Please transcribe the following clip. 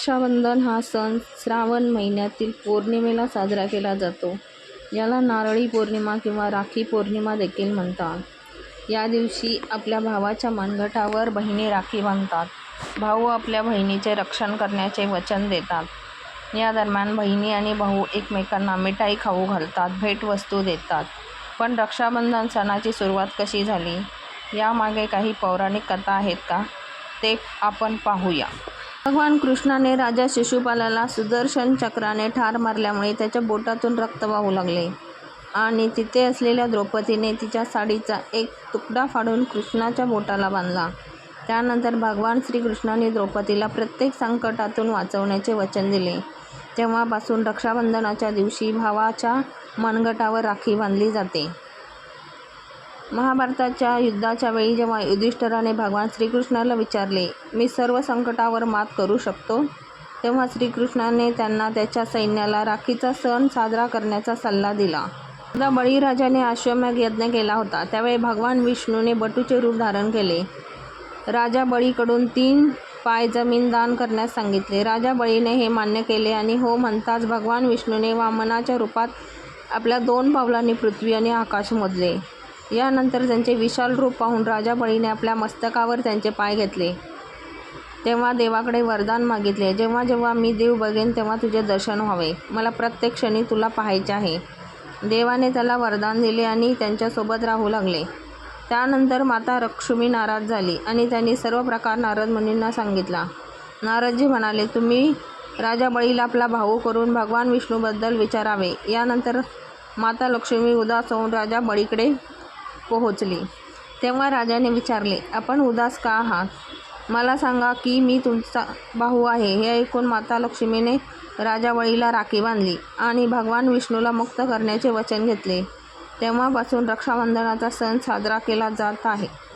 रक्षाबंधन हा सण श्रावण महिन्यातील पौर्णिमेला साजरा केला जातो. याला नारळी पौर्णिमा किंवा राखी पौर्णिमा देखील म्हणतात. या दिवशी आपल्या भावाच्या मनगटावर बहिणी राखी बांधतात. भाऊ आपल्या बहिणीचे रक्षण करण्याचे वचन देतात. या दरम्यान बहिणी आणि भाऊ एकमेकांना मिठाई खाऊ घालतात भेटवस्तू देतात. पण रक्षाबंधन सणाची सुरुवात कशी झाली? यामागे काही पौराणिक कथा आहेत का? ते आपण पाहूया. भगवान कृष्णाने राजा शिशुपालाला सुदर्शन चक्राने ठार मारल्यामुळे त्याच्या बोटातून रक्त वाहू लागले. आणि तिथे असलेल्या द्रौपदीने तिच्या साडीचा एक तुकडा फाडून कृष्णाच्या बोटाला बांधला. त्यानंतर भगवान श्रीकृष्णाने द्रौपदीला प्रत्येक संकटातून वाचवण्याचे वचन दिले. तेव्हापासून रक्षाबंधनाच्या दिवशी भावाच्या मनगटावर राखी बांधली जाते. महाभारताच्या युद्धाच्या वेळी जेव्हा युधिष्ठराने भगवान श्रीकृष्णाला विचारले मी सर्व संकटावर मात करू शकतो? तेव्हा श्रीकृष्णाने त्यांना त्याच्या सैन्याला राखीचा सण साजरा करण्याचा सल्ला दिला. एकदा बळीराजाने आश्वमेघ यज्ञ केला होता. त्यावेळी भगवान विष्णूने बटूचे रूप धारण केले. राजा बळीकडून तीन पाय जमीन दान करण्यास सांगितले. राजा बळीने हे मान्य केले आणि हो म्हणताच भगवान विष्णूने वामनाच्या रूपात आपल्या दोन पावलांनी पृथ्वी आणि आकाश मोजले. यानंतर त्यांचे विशाल रूप पाहून राजा बळीने आपल्या मस्तकावर त्यांचे पाय घेतले. तेव्हा देवाकडे वरदान मागितले. जेव्हा जेव्हा मी देव बघेन तेव्हा तुझे दर्शन व्हावे. मला प्रत्येक क्षणी तुला पाहायचे आहे. देवाने त्याला वरदान दिले आणि त्यांच्यासोबत राहू लागले. त्यानंतर माता लक्ष्मी नाराज झाली आणि त्यांनी सर्व प्रकार नारद मुनींना सांगितला. नारदजी म्हणाले तुम्ही राजा बळीला आपला भाऊ करून भगवान विष्णूबद्दल विचारावे. यानंतर माता लक्ष्मी उदास होऊन राजा बळीकडे पोहोचली तेव्हा राजाने विचारले आपण उदास का आहात? मला सांगा की मी तुमचा भाऊ आहे. हे ऐकून माता लक्ष्मीने राजावळीला राखी बांधली आणि भगवान विष्णूला मुक्त करण्याचे वचन घेतले. तेव्हापासून रक्षाबंधनाचा सण साजरा केला जात आहे.